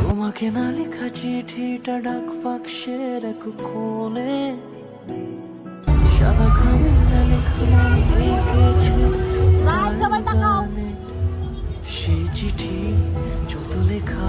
তোমাকে না লেখা চিঠিটা ডাক বাক্সের এক কোণে সাদা খামে না লেখা। সেই চিঠি যত লেখা